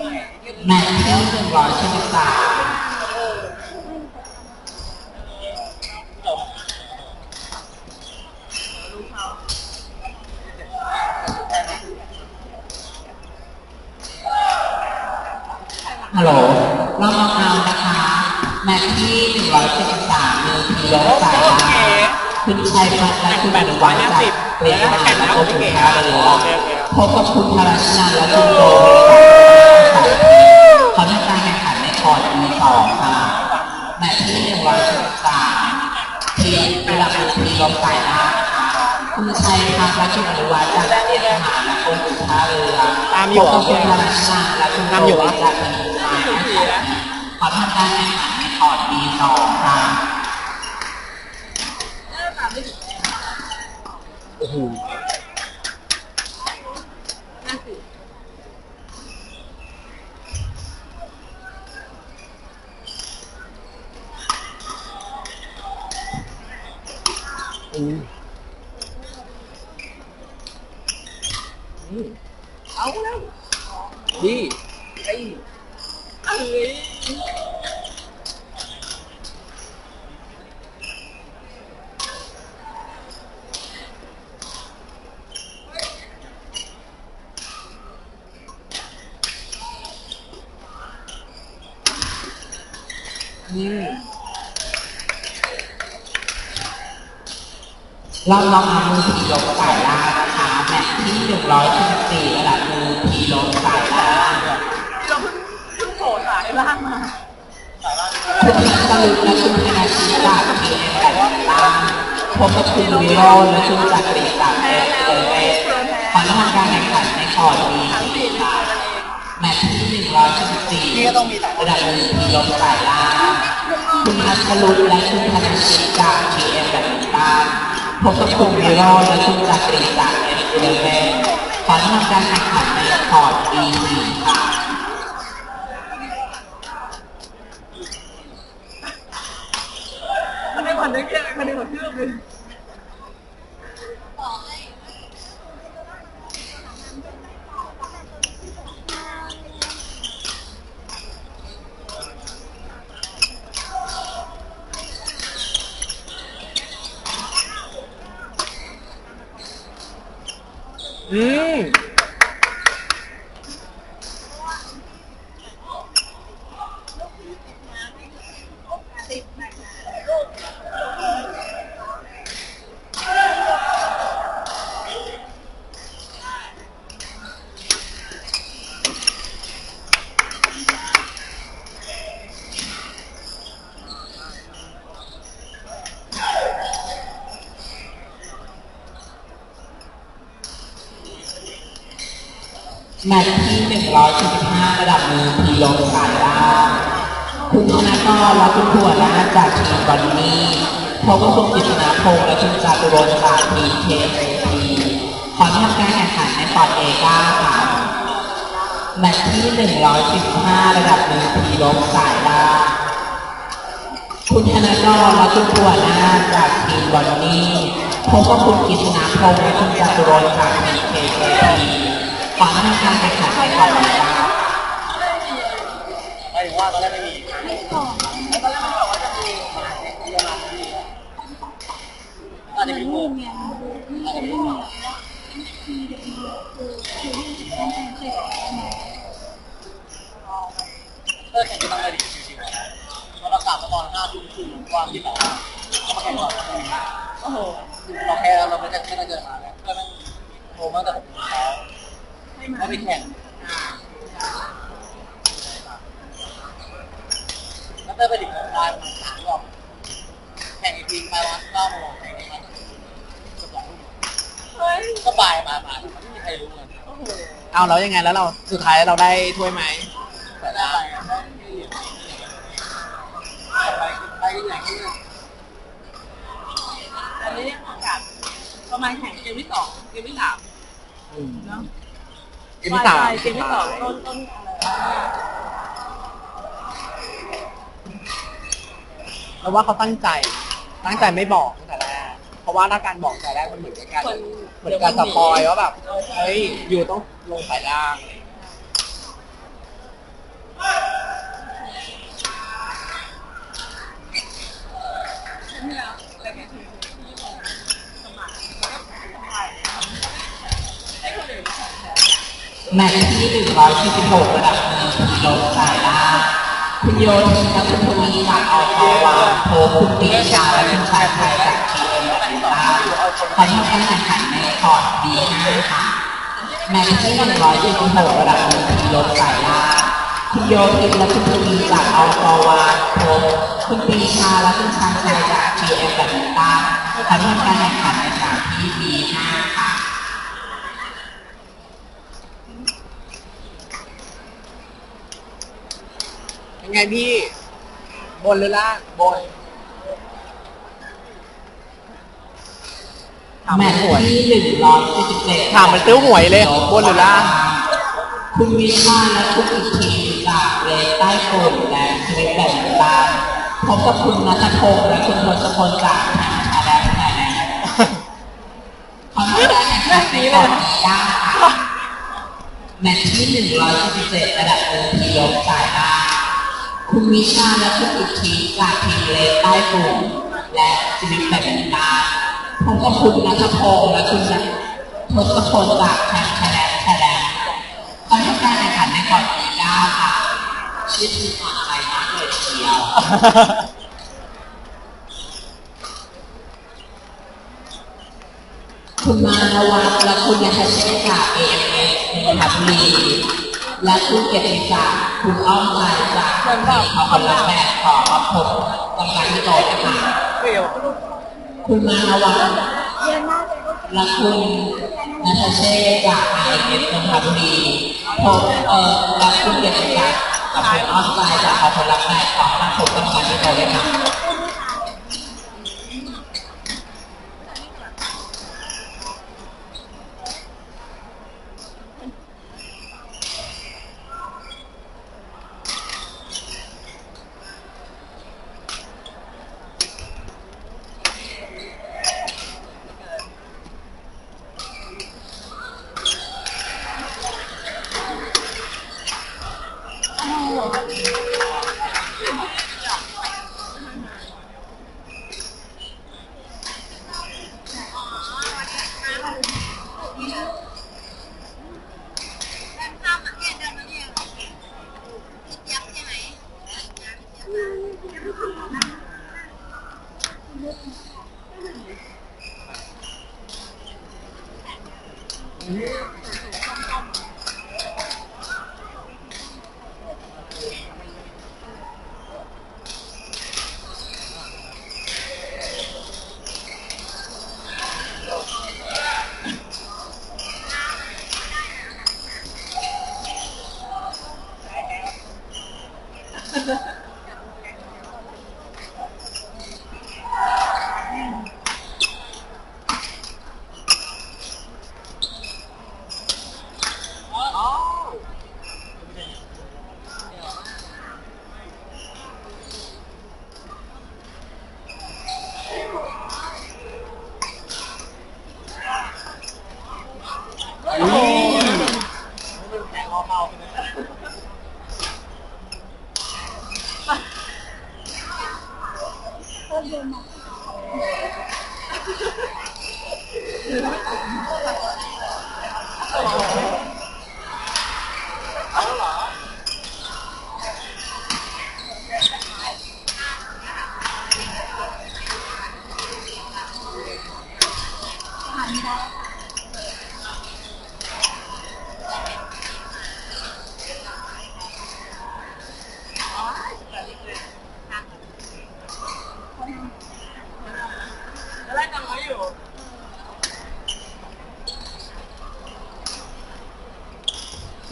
ลอกหลอกดีหลอกก่อนแมตช์ที่หนึ่งร้อยสิบสามฮัลโหลเรามาเอานะคะแมตช์ที่หนึ่งร้อยสิบสามมือพียกสายล่างคุณชัยพัฒน์และคุณสุวรรณจากเรียนมหาและกรมสุขาเรือพบกับคุณธารชนันและคุณโดเขาทำการแข่งขันในคอร์ดมีสองค่ะแมตช์ที่หนึ่งร้อยสิบสามทีมเวลาเป็นทีลมสายล่างคุณชัยพัฒน์และคุณอนุวัฒน์จากเรียนมหาและกรมสุขาเรือพบกับคุณธารชนันและคุณโดจากทีมงานเขาทำการแข่งขันในคอร์ดมีสองค่ะโอ้โห เอาแล้วดีไอ้เอ้ยเราลองเอามือผีลงสายล่างนะ คะแมตช์ที่หนึ่งร้อยสิบสี่ระดับมือผีลงสายล่างเราเพิ่งเพิ่งโผล่สายล่างมาคุณพัชรุและคุณธนาชีจากทีเอ็มแปดล่างพบกับคุณวิโรจน์และคุณจักรีจากเอสเอเอสขอทำการแข่งขันในคอร์ดบีสี่ค่ะแมตช์ที่หนึ่งร้อยสิบสี่ระดับมือผีลงสายล่างคุณพัชรุและคุณธนาชีจากทีเอ็มแปดล่าง ผมกับคุณวิโรและคุณจักรีจากเอ็นเอเอขอทำการแข่งขันในคอร์ดบีสี่ค่ะมันได้ผ่านได้แค่มันได้ผ่านเพื่อนเลย อืม แมตช์ที่ 145 ระดับมือพีลงสายล่าคุณธนากรและคุณผัวนาจากทีมบอลนี่พบกับคุณกฤษณพงษ์และคุณจตุรนต์จากทีมเคเอทีขอทำการแข่งขันในปอดเอก้าค่ะแมตช์ที่ 115 ระดับมือพีลงสายล่าคุณธนากรและคุณผัวนาจากทีมบอลนี่พบกับคุณกฤษณพงษ์และคุณจตุรนต์จากทีมเคเอที ขอทำการแข่งขันในคอร์ดบีครับไม่ว่าตอนแรกไม่มีตอนแรกมันบอกว่าจะมีอาจจะมีพวกเลิกแข่งก็ต้องไปดิชิวๆเราประกาศมาตอนห้าทุ่มครึ่งวันที่สองเขามาแข่งก่อนโอ้โหเราแพ้เราไม่ได้ไม่ได้เจอมาแล้วก็นั่งโทรมาแต่ผมเช้า ให้มาไม่ไปแข่งแล้วก็ไปถึงโรงพยาบาลมาสามรอบแข่งอีกทีไปวันเก้าโมงแข่งอีกทีเกือบสองทุ่มเฮ้ยก็บ่ายมามามันไม่มีใครรู้เลยโอ้โหเอาแล้วยังไงแล้วเราสุดท้ายเราได้ถ้วยไหมแต่ได้ไปได้ไม่เหลือไปไปอย่างนี้อันนี้อากาศประมาณแข่งเกมที่สองเกมที่สามเนาะ เกมที่สาม ใช่เกมที่สองต้นต้นอะไรเราว่าเขาตั้งใจ ตั้งใจไม่บอกตั้งแต่แรก เพราะว่าถ้าการบอกแต่แรกมันเหมือนกับการเหมือนการสปอยว่าแบบ เฮ้ย อยู่ต้องลงสายล่างที่แล้วอะไรแข่งที่สมัครแล้วก็สมัครให้คนอื่นมาแข่งแทน แมตช์ที่146ระดับนึ่งกิโลสายล่าคุณโยธินและคุณทวีจากอพวาโทคุณปีชาและคุณชายไทยจากทีเอ็มแบดมินตันเขาทำการแข่งขันในคอร์ด B5 ค่ะแมตช์ที่146ระดับหนึ่งกิโลสายล่าคุณโยธินและคุณทวีจากอพวาโทคุณปีชาและคุณชายไทยจากทีเอ็มแบดมินตันเขาทำการแข่งขันในสนามที่ B5 ค่ะ ไงพี่ บนหรือล่างบนแมตช์ที่หนึ่งร้อยสี่สิบเจ็ดถามมันซื้อหวยเลย บนหรือล่างคุณวิชาและคุณอีกทีจากเรใต้ฝุ่นและสวิตแบดมินตันพบกับคุณนัทพงศ์และคุณพลสพลจากชาแดนไทยแลนด์เขาทำการแข่งขันในก่อนนี้ย่างค่ะแมตช์ที่147ระดับเดิมทียกสายล่าง คุณวิชาและคุณอิทธิจากทีเลสใต้ฝุ่นและสวิตแบดมินตันพบกับคุณนัทพงศ์และคุณทศพลจากแข่งชาแดนไทยแลนด์เขาทำการแข่งขันในก่อนปีเก้าค่ะชื่อทีมอะไรมากเลยเดียวคุณมานวัฒน์และคุณยาเชษจากเอเอเอในทับุรี และคุณเกียรติศักดิ์คุณอ้อมใจจากที่เขาคนละแบบขอมาพบกำลังที่โตนะคะเปรี้ยวคุณมาวันและคุณนัทเชษจากเอเอเอในทับุรีพบเอ่อและคุณเกียรติศักดิ์กับคุณอ้อมใจจากเขาคนละแบบขอมาพบกำลังที่โตเลยค่ะ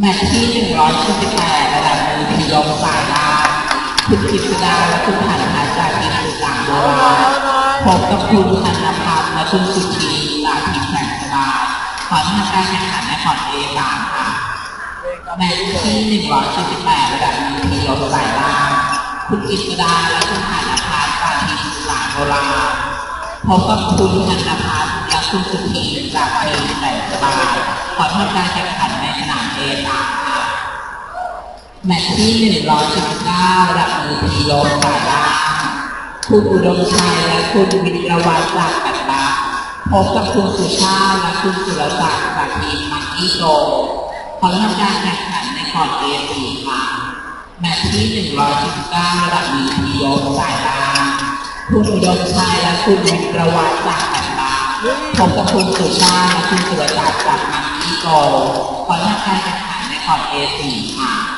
แมตช์ที่148ระดับมือพีลงสายล่าคุณกิตดาและคุณผ่านหาจากทีมสุสานโบราณพบกับคุณธนพัฒน์และคุณสุธีจากทีมแข่งสบายขอทำการแข่งขันในพอร์ตเอสามค่ะแมตช์ที่148ระดับมือพีลงสายล่างคุณกิตดาและคุณผ่านหาจากทีมสุสานโบราณพบกับคุณธนพัฒน์ และคุณสุธีจากทีมแข่สบายขอทำการแข่งขันในสนามเอสาค่ะแมตช์ที่119ระดับมือพีโลสายล่างคุณอุดมชัยและคุณวิรวัตรจากกันบาพบกับคุณสุชาติและคุณสุรศักดิ์จากทีมมังกี้โกขอทำการแข่งขันในคอร์ดเอสีค่ะแมตช์ที่119ระดับมือพีโลสายล่างคุณอุดมชัยและคุณวิรวัตรจากกัน ผมก็คุณสุชาติคุณสุรศักดิ์จากมังกี้โกขอทำการแข่งขันในคอร์ดเอสีค่ะ